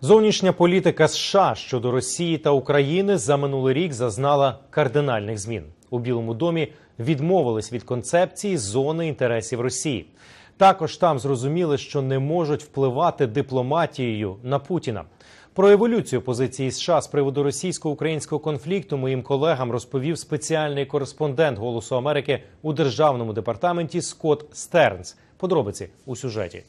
Зовнішня політика США щодо Росії та України за минулий рік зазнала кардинальних змін. У Білому домі відмовились від концепції зони інтересів Росії. Також там зрозуміли, що не можуть впливати дипломатією на Путіна. Про еволюцію позиції США з приводу російсько-українського конфлікту моїм колегам розповів спеціальний кореспондент Голосу Америки у державному департаменті Скотт Стернс. Подробиці у сюжеті.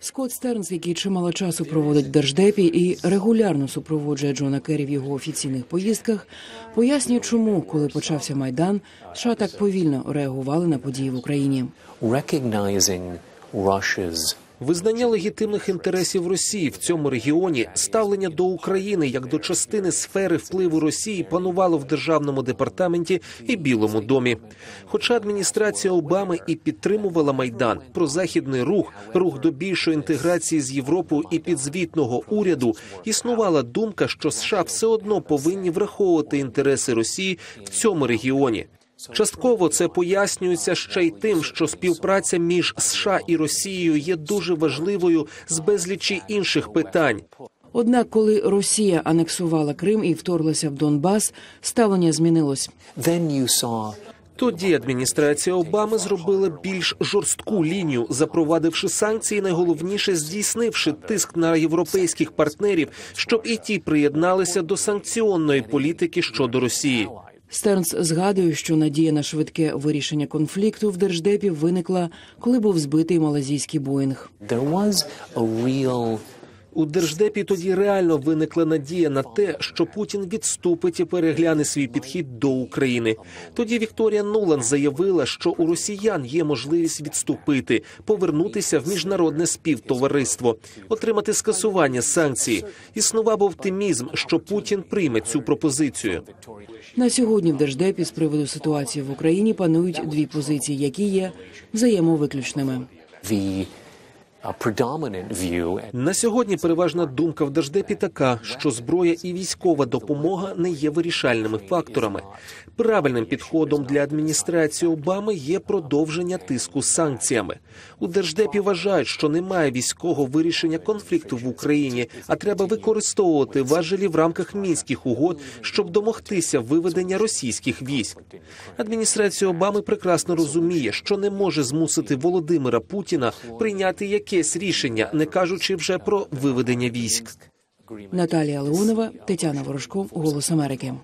Скотт Стернс, який чимало часу проводить в держдепі і регулярно супроводжує Джона Керрі в його офіційних поїздках, пояснює, чому, коли почався майдан, США так повільно реагували на події в Україні. recognizing Russia's Визнання легітимних інтересів Росії в цьому регіоні, ставлення до України як до частини сфери впливу Росії панувало в державному департаменті і Білому домі. Хоча адміністрація Обами і підтримувала майдан про західний рух, рух до більшої інтеграції з Європою і підзвітного уряду, існувала думка, що США все одно повинні враховувати інтереси Росії в цьому регіоні. Частково це пояснюється ще й тим, що співпраця між США і Росією є дуже важливою з безлічі інших питань. Однак, коли Росія анексувала Крим і вторглася в Донбас, ставлення змінилось. Тоді адміністрація Обами зробила більш жорстку лінію, запровадивши санкції, найголовніше здійснивши тиск на європейських партнерів, щоб і ті приєдналися до санкціонної політики щодо Росії. Стернс згадує, що надія на швидке вирішення конфлікту в держдепі виникла, коли був збитий малазійський Боїнг. there was a real У держдепі тоді реально виникла надія на те, що Путін відступить і перегляне свій підхід до України. Тоді Вікторія Нуланд заявила, що у росіян є можливість відступити, повернутися в міжнародне співтовариство, отримати скасування санкцій. Існував оптимізм, що Путін прийме цю пропозицію. На сьогодні в держдепі з приводу ситуації в Україні панують дві позиції, які є взаємовиключними. На сьогодні переважна думка в держдепі така, що зброя і військова допомога не є вирішальними факторами. Правильним підходом для адміністрації Обами є продовження тиску санкціями. У держдепі вважають, що немає військового вирішення конфлікту в Україні, а треба використовувати важелі в рамках мінських угод, щоб домогтися виведення російських військ. Адміністрація Обами прекрасно розуміє, що не може змусити Володимира Путіна прийняти якесь рішення, не кажучи вже про виведення військ. Наталія Леонова, Тетяна Ворожков, Голос Америки.